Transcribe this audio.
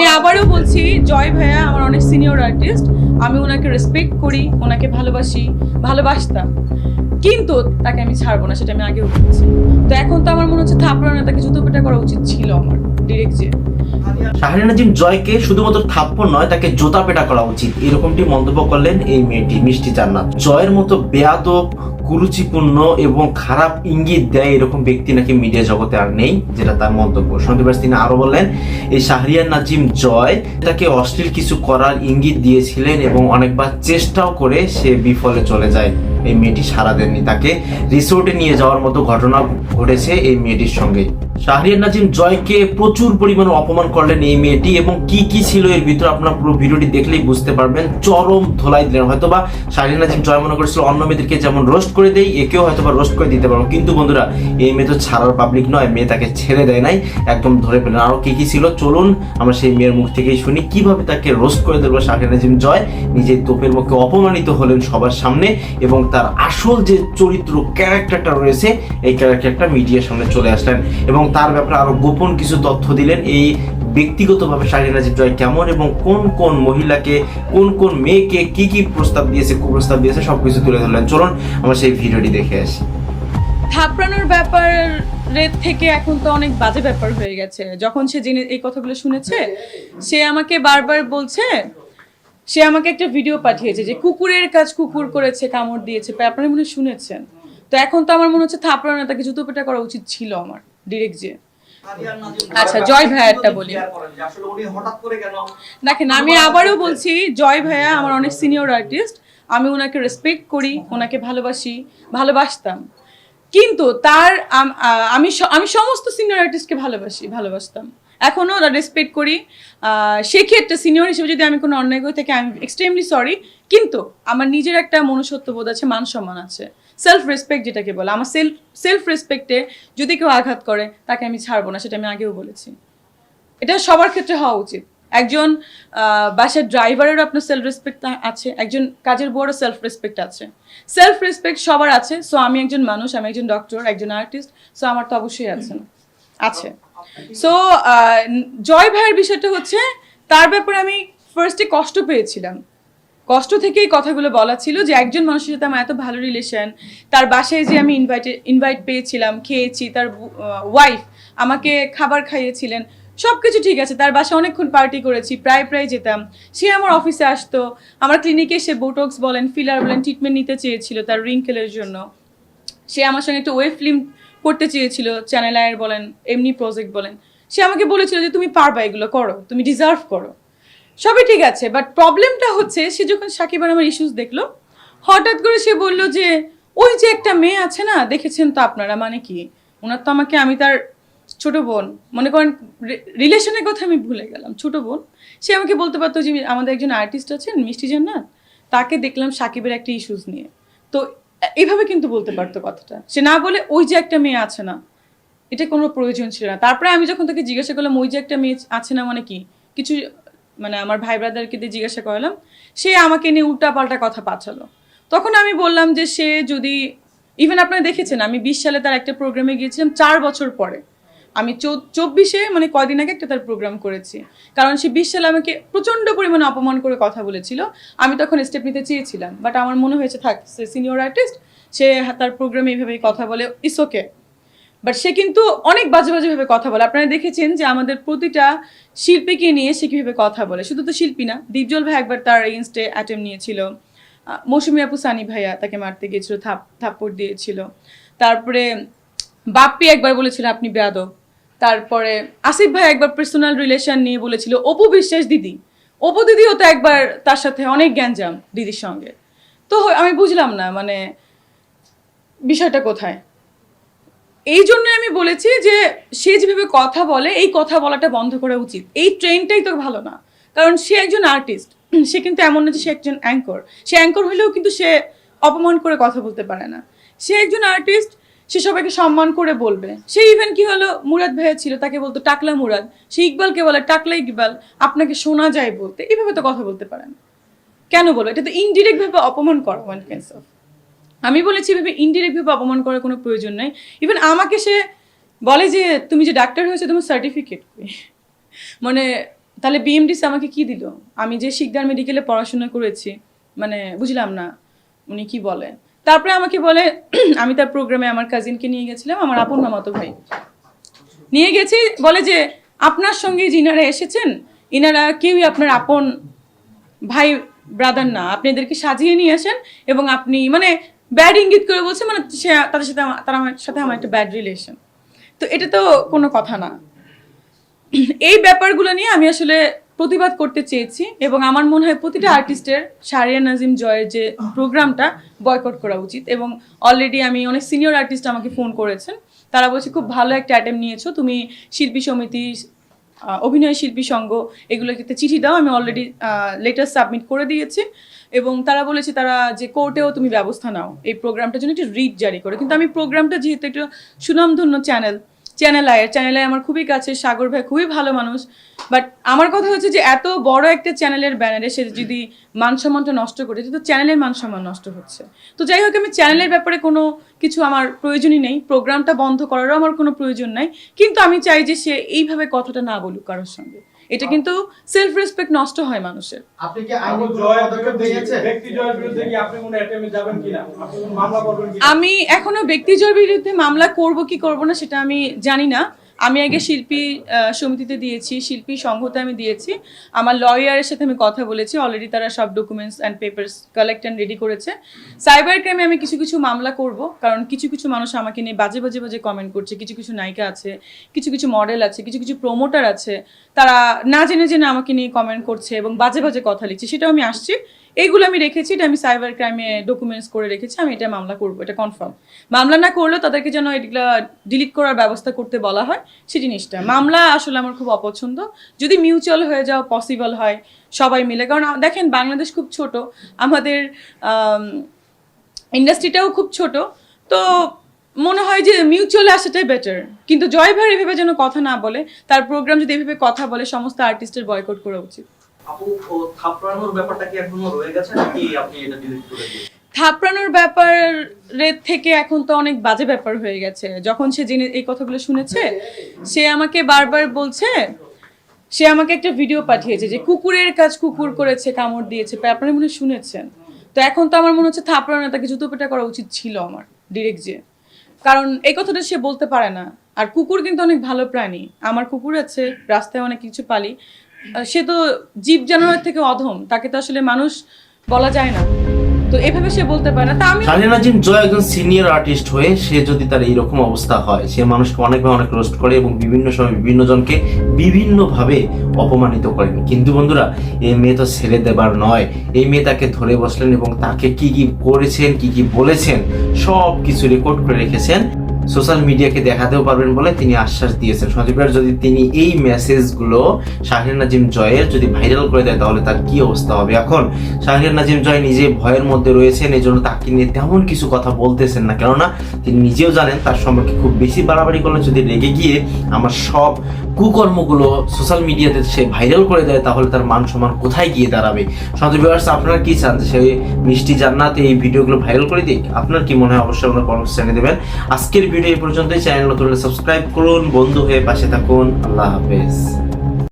আমি আবারও বলছি, জয় ভাইয়া, আমার অনেক সিনিয়র আর্টিস্ট আমি ওনাকে রেসপেক্ট করি, ওনাকে ভালোবাসি, ভালোবাসতাম। কিন্তু তাকে আমি ছাড়বো না, সেটা আমি আগেও বলেছি তো এখন তো আমার মনে হচ্ছে থাপড়ানো তাকে জুতো পেটা করা উচিত ছিল আমার। ডিরেক্ট শাহরিন নাজিম জয়কে শুধুমাত্র নয়, তাকে জোতা পেটা করা উচিত। এরকমটি মন্তব্য করলেন এই মেয়েটি, মিষ্টি জান্নাত। জয়ের মতো বেয়াদব, কুরুচিপূর্ণ এবং খারাপ ইঙ্গিত দেয় এরকম ব্যক্তি নাকি মিডিয়া জগতে আর নেই, যেটা তার মন্তব্য। তিনি আরও বললেন, এই শাহরিয়ার নাজিম জয় তাকে অশ্লীল কিছু করার ইঙ্গিত দিয়েছিলেন এবং অনেকবার চেষ্টাও করে সে বিফলে চলে যায়। এই মেয়েটি সারা দেননি তাকে। রিসোর্টে নিয়ে যাওয়ার মতো ঘটনা ঘটেছে এই মেয়েটির সঙ্গে। শাহরিয়ার নাজিম জয়কে প্রচুর পরিমাণে অপমান করলেন এই মেয়েটি এবং কি কি ছিল এর ভিতরে আপনার পুরো ভিডিওটি দেখলেই বুঝতে পারবেন। চরম ধোলাই দিলেন। হয়তোবা শাহরিয়ার নাজিম জয় মনে করেছিল অন্য মেয়েদেরকে যেমন রোস্ট করে দেই, একেও হয়তোবা রোস্ট করে দিতে পারব। কিন্তু বন্ধুরা, এই মেয়ে তো ছাড়ার পাবলিক নয়, মেয়ে তাকে ছেড়ে দেয় নাই, একদম ধরে পেলেন আরও কি কি ছিল? চলুন আমরা সেই মেয়ের মুখ থেকেই শুনি, কীভাবে তাকে রোস্ট করে দেবো শাহরিয়ার নাজিম জয়? নিজের তোপের মুখে অপমানিত হলেন সবার সামনে এবং তার আসল যে চরিত্র ক্যারেক্টারটা রয়েছে, এই ক্যারেক্টারটা মিডিয়ার সামনে চলে আসলেন। এবং তার ব্যাপারে আরও গোপন কিছু তথ্য দিলেন। এই ব্যক্তিগতভাবে শাহরিয়ার নাজিম জয় কেমন এবং কোন কোন মহিলাকে, কোন কোন মেয়েকে কি কি প্রস্তাব দিয়েছে কুপ্রস্তাব দিয়েছে, সবকিছু তুলে ধরলেন। চলুন, আমরা সেই ভিডিওটি দেখে আসি। থাপড়ানোর ব্যাপারের থেকে এখন তো অনেক বাজে ব্যাপার হয়ে গেছে। যখন সে জেনে এই কথাগুলো শুনেছে, সে আমাকে বারবার বলছে, সে আমাকে একটা ভিডিও পাঠিয়েছে যে কুকুরের কাজ কুকুর করেছে, কামড় দিয়েছে আপনারা মনে শুনেছেন। তো এখন তো আমার মনে হচ্ছে থাপড়ানো তাকে জুতো পেটা করা উচিত ছিল আমার। ডিরেক্ট যে। আচ্ছা, জয় ভাইয়ারটা বলি। দেখেন আমি আবারও বলছি জয় ভাইয়া আমার অনেক সিনিয়র আর্টিস্ট আমি ওনাকে রেসপেক্ট করি ওনাকে ভালোবাসি ভালোবাসতাম। কিন্তু তার আমি আমি সমস্ত সিনিয়র আর্টিস্টকে ভালোবাসি ভালোবাসতাম। এখনও রেসপেক্ট করি। আহ, সেক্ষেত্রে সিনিয়র হিসেবে যদি আমি কোনো অন্যায় করে থাকি আমি এক্সট্রিমলি সরি কিন্তু আমার নিজের একটা মনুষ্যত্ব বোধ আছে মান সম্মান আছে। সেলফ রেসপেক্ট যেটাকে বলে, আমার সেলফ সেলফ রেসপেক্টে যদি কেউ আঘাত করে, তাকে আমি ছাড়বো না, সেটা আমি আগেও বলেছি। এটা সবার ক্ষেত্রে হওয়া উচিত। একজন বাসার ড্রাইভারেরও আপনার সেলফ রেসপেক্ট আছে, একজন কাজের বড় সেলফ রেসপেক্ট আছে। সেলফ রেসপেক্ট সবার আছে সো আমি একজন মানুষ, আমি একজন ডক্টর একজন আর্টিস্ট সো আমার তো অবশ্যই আছে। না আছে সো জয় ভাইয়ের বিষয়টা হচ্ছে, তার ব্যাপারে আমি ফার্স্টে কষ্ট পেয়েছিলাম। কষ্ট থেকেই কথাগুলো বলা ছিল যে একজন মানুষের সাথে আমার এত ভালো রিলেশন তার বাসায় যে আমি ইনভাইটে ইনভাইট পেয়েছিলাম, খেয়েছি, তার ওয়াইফ আমাকে খাবার খাইয়েছিলেন সব কিছু ঠিক আছে, তার বাসায় অনেকক্ষণ পার্টি করেছি, প্রায় প্রায় যেতাম। সে আমার অফিসে আসতো, আমার ক্লিনিকে সে বোটক্স বলেন ফিলার বলেন ট্রিটমেন্ট নিতে চেয়েছিল তার রিঙ্কেলের জন্য। সে আমার সঙ্গে একটা ওয়েব ফিল্ম করতে চেয়েছিল চ্যানেল আয়ের বলেন, এমনি প্রজেক্ট বলেন। সে আমাকে বলেছিল যে, তুমি পারবা এগুলো করো, তুমি ডিজার্ভ করো। সবই ঠিক আছে বাট প্রবলেমটা হচ্ছে সে যখন সাকিব আর আমার ইস্যুস দেখল, হঠাৎ করে সে বলল যে, ওই যে একটা মেয়ে আছে না, দেখেছেন তো আপনারা মানে কি? ওনার তো আমাকে, আমি তার ছোট বোন, মনে করেন রিলেশনের কথা আমি ভুলে গেলাম, ছোট বোন। সে আমাকে বলতে পারতো যে, আমাদের একজন আর্টিস্ট আছেন, মিষ্টি জান্নাত, তাকে দেখলাম সাকিবের একটা ইস্যুস নিয়ে। তো এইভাবে কিন্তু বলতে পারতো কথাটা। সে না বলে, ওই যে একটা মেয়ে আছে না, এটা কোনো প্রয়োজন ছিল না। তারপরে আমি যখন তাকে জিজ্ঞাসা করলাম, ওই যে একটা মেয়ে আছে না মানে কি? কিছু মানে আমার ভাই ব্রাদারকে দিয়ে জিজ্ঞাসা করলাম, সে আমাকে নিয়ে উল্টা পাল্টা কথা পাঠালো। তখন আমি বললাম যে সে যদি ইভেন আপনারা দেখেছেন, আমি বিশ সালে তার একটা প্রোগ্রামে গিয়েছিলাম চার বছর পরে। আমি চব্বিশে মানে কয়দিন আগে একটা তার প্রোগ্রাম করেছি। কারণ সে বিশ সালে আমাকে প্রচণ্ড পরিমাণে অপমান করে কথা বলেছিল। আমি তখন স্টেপ নিতে চেয়েছিলাম বাট আমার মনে হয়েছে, থাক, সে সিনিয়র আর্টিস্ট সে তার প্রোগ্রামে এইভাবেই কথা বলে ইস ওকে বাট সে কিন্তু অনেক বাজে বাজেভাবে কথা বলে। আপনারা দেখেছেন যে আমাদের প্রতিটা শিল্পীকে নিয়ে সে কীভাবে কথা বলে। শুধু তো শিল্পী না, দীপজল ভাই একবার তার এগেনস্টে অ্যাটেম্প নিয়েছিল। মৌসুমী আপু সানি ভাইয়া তাকে মারতে গিয়েছিল, থাপ থাপ্পড় দিয়েছিল। তারপরে বাপ্পি একবার বলেছিল, আপনি বেয়াদব। তারপরে আসিফ ভাই একবার পার্সোনাল রিলেশন নিয়ে বলেছিল, অপু বিশ্বাস দিদি। অপু দিদিও তো একবার তার সাথে অনেক গ্যাঞ্জাম দিদির সঙ্গে। তো আমি বুঝলাম না মানে বিষয়টা কোথায়? এই জন্য আমি বলেছি যে সে যেভাবে কথা বলে, এই কথা বলাটা বন্ধ করা উচিত। এই ট্রেনটাই তো ভালো না। কারণ সে একজন আর্টিস্ট সে কিন্তু এমন না যে সে একজন অ্যাঙ্কর সে অ্যাঙ্কর হলেও কিন্তু সে অপমান করে কথা বলতে পারে না। সে একজন আর্টিস্ট সে সবাইকে সম্মান করে বলবে। সে ইভেন কি হলো, মুরাদ ভাইয়া ছিল, তাকে বলতো, টাকলা মুরাদ। সে ইকবালকে বলে, টাকলা ইকবাল, আপনাকে শোনা যায় বলতে। এইভাবে তো কথা বলতে পারেন কেন বলো এটা তো ইনডিরেক্ট ভাবে অপমান করা ওয়ান কাইন্ডস অফ আমি বলেছি ভেবে ইনডিরেক্ট ভাবে অপমান করার কোনো প্রয়োজন নাই। ইভেন আমাকে সে বলে যে, তুমি যে ডাক্তার হয়েছে, তোমার সার্টিফিকেট মানে তাহলে বিএমডিসি আমাকে কি দিল? আমি যে শিকদার মেডিকেলে পড়াশোনা করেছি মানে বুঝলাম না, উনি কি বলে? তারপরে আমাকে বলে, আমি তার প্রোগ্রামে আমার কাজিনকে নিয়ে গেছিলাম, আমার আপন মামাতো ভাই। নিয়ে গেছি, বলে যে, আপনার সঙ্গে যিনারা এসেছেন, ইনারা কেউই আপনার আপন ভাই ব্রাদার না। আপনি এদেরকে সাজিয়ে নিয়ে আসেন এবং আপনি মানে ব্যাড ইঙ্গিত করে বলছে মানে সে তাদের সাথে তার আমার সাথে আমার একটা ব্যাড রিলেশন তো এটা তো কোনো কথা না। এই ব্যাপারগুলো নিয়ে আমি আসলে প্রতিবাদ করতে চেয়েছি এবং আমার মনে হয় প্রতিটা আর্টিস্টের শারিয়া নাজিম জয়ের যে প্রোগ্রামটা বয়কট করা উচিত এবং অলরেডি আমি অনেক সিনিয়র আর্টিস্ট আমাকে ফোন করেছেন। তারা বলছে, খুব ভালো একটা অ্যাটেম্প নিয়েছো। তুমি শিল্পী সমিতি অভিনয় শিল্পী সংঘ এগুলো ক্ষেত্রে চিঠি দাও, আমি অলরেডি লেটার সাবমিট করে দিয়েছি। এবং তারা বলেছে, তারা যে কোর্টেও তুমি ব্যবস্থা নাও। এই প্রোগ্রামটার জন্য একটু রিট জারি করো। কিন্তু আমি প্রোগ্রামটা যেহেতু একটু সুনামধন্য চ্যানেল চ্যানেল আয়ের চ্যানেল আয় আমার খুবই কাছে সাগর ভাই খুবই ভালো মানুষ। বাট আমার কথা হচ্ছে যে, এত বড় একটা চ্যানেলের ব্যানারে সে যদি মানসম্মানটা নষ্ট করে তো চ্যানেলের মানসম্মান নষ্ট হচ্ছে। তো যাই হোক, আমি চ্যানেলের ব্যাপারে কোনো কিছু আমার প্রয়োজনই নেই। প্রোগ্রামটা বন্ধ করারও আমার কোনো প্রয়োজন নাই। কিন্তু আমি চাই যে, সে এইভাবে কথাটা না বলুক কারোর সঙ্গে। এটা কিন্তু সেলফ রেসপেক্ট নষ্ট হয় মানুষের। আপনি কি আইনি পদক্ষেপ নিয়েছেন ব্যক্তি জয়ের বিরুদ্ধে কি আপনি কোনো অ্যাটেম্পে যাবেন কিনা? আপনি কোনো মামলা করবেন কিনা? আমি এখনও ব্যক্তি জয়ের বিরুদ্ধে মামলা করব কি করব না সেটা আমি জানি না। আমি আগে শিল্পী সমিতিতে দিয়েছি, শিল্পী সংঘতে আমি দিয়েছি। আমার লয়ারের সাথে আমি কথা বলেছি অলরেডি তারা সব documents and papers collect and ready করেছে। সাইবার ক্রাইমে আমি কিছু কিছু মামলা করব, কারণ কিছু কিছু মানুষ আমাকে নিয়ে বাজে বাজে বাজে কমেন্ট করছে। কিছু কিছু নায়িকা আছে, কিছু কিছু মডেল আছে, কিছু কিছু প্রমোটার আছে। তারা না জেনে জেনে আমাকে নিয়ে কমেন্ট করছে এবং বাজে বাজে কথা লিখছে। সেটাও আমি আসছি। এইগুলো আমি রেখেছি এটা আমি সাইবার ক্রাইমে ডকুমেন্টস করে রেখেছি আমি এটা মামলা করব এটা কনফার্ম মামলা না করলেও তাদেরকে যেন এগুলো ডিলিট করার ব্যবস্থা করতে বলা হয় সে জিনিসটা। মামলা আসলে আমার খুব অপছন্দ। যদি মিউচুয়াল হয়ে যাওয়া পসিবল হয় সবাই মিলে। কারণ দেখেন বাংলাদেশ খুব ছোট আমাদের ইন্ডাস্ট্রিটাও খুব ছোট তো মনে হয় যে মিউচুয়ালি আসাটাই বেটার কিন্তু জয় ভাই এভাবে যেন কথা না বলে তার প্রোগ্রাম যদি এভাবে কথা বলে সমস্ত আর্টিস্টের বয়কট করা উচিত। থাপড়ানোর থেকে এখন তো অনেক বাজে ব্যাপার হয়ে গেছে। যখন সে জেনে এই কথাগুলো শুনেছে, সে আমাকে বারবার বলছে, সে আমাকে একটা ভিডিও পাঠিয়েছে যে কুকুরের কাজ কুকুর করেছে, কামড় দিয়েছে আপনারা মনে শুনেছেন। তো এখন তো আমার মনে হচ্ছে থাপড়ানো, তাকে জুতো পেটা করা উচিত ছিল আমার ডিরেক্ট যে। কারণ এই কথাটা সে বলতে পারে না। আর কুকুর কিন্তু অনেক ভালো প্রাণী। আমার কুকুর আছে, রাস্তায় অনেক কিছু পালি। সে তো জীব জানোয়ার থেকে অধম, তাকে তো আসলে মানুষ বলা যায় না। তো এভাবে সে বলতে পারে না। তা আমি শাহরিয়া নাজিম জয় একজন সিনিয়র আর্টিস্ট হয়ে সে যদি তার এইরকম অবস্থা হয়, সে মানুষকে অনেকভাবে অনেক রোস্ট করে এবং বিভিন্ন সময় বিভিন্ন জনকে বিভিন্নভাবে অপমানিত করেন। কিন্তু বন্ধুরা, এই মেয়ে তো ছেড়ে দেবার নয়। এই মেয়ে তাকে ধরে বসলেন এবং তাকে কি কি করেছেন, কি কি বলেছেন সব কিছু রেকর্ড করে রেখেছেন। সোশ্যাল মিডিয়াকে দেখাতেও পারবেন বলে তিনি আশ্বাস দিয়েছেন। সজীবের যদি তিনি এই মেসেজগুলো শাহরিন নাজিম জয়ের যদি ভাইরাল করে দেয়, তাহলে তার কি অবস্থা হবে? এখন শাহির নাজিম জয় নিজে ভয়ের মধ্যে রয়েছেন এই জন্য তাকে নিয়ে তেমন কিছু কথা বলতেছেন না। কেননা তিনি নিজেও জানেন তার সম্পর্কে খুব বেশি বাড়াবাড়ি করলে যদি রেগে গিয়ে আমার সব কুকর্মগুলো সোশ্যাল মিডিয়াতে সে ভাইরাল করে দেয়, তাহলে তার মান সম্মান কোথায় গিয়ে দাঁড়াবে? সজীব আপনারা কি চান সে মিষ্টি জান্নাতে এই ভিডিওগুলো ভাইরাল করে দিক? আপনার কি মনে হয়? অবশ্যই আপনার কমেন্টস জানিয়ে দেবেন। আজকের ভিডিও এই পর্যন্তই। চ্যানেল নতুন সাবস্ক্রাইব করুন। বন্ধু হয়ে পাশে থাকুন। আল্লাহ হাফেজ।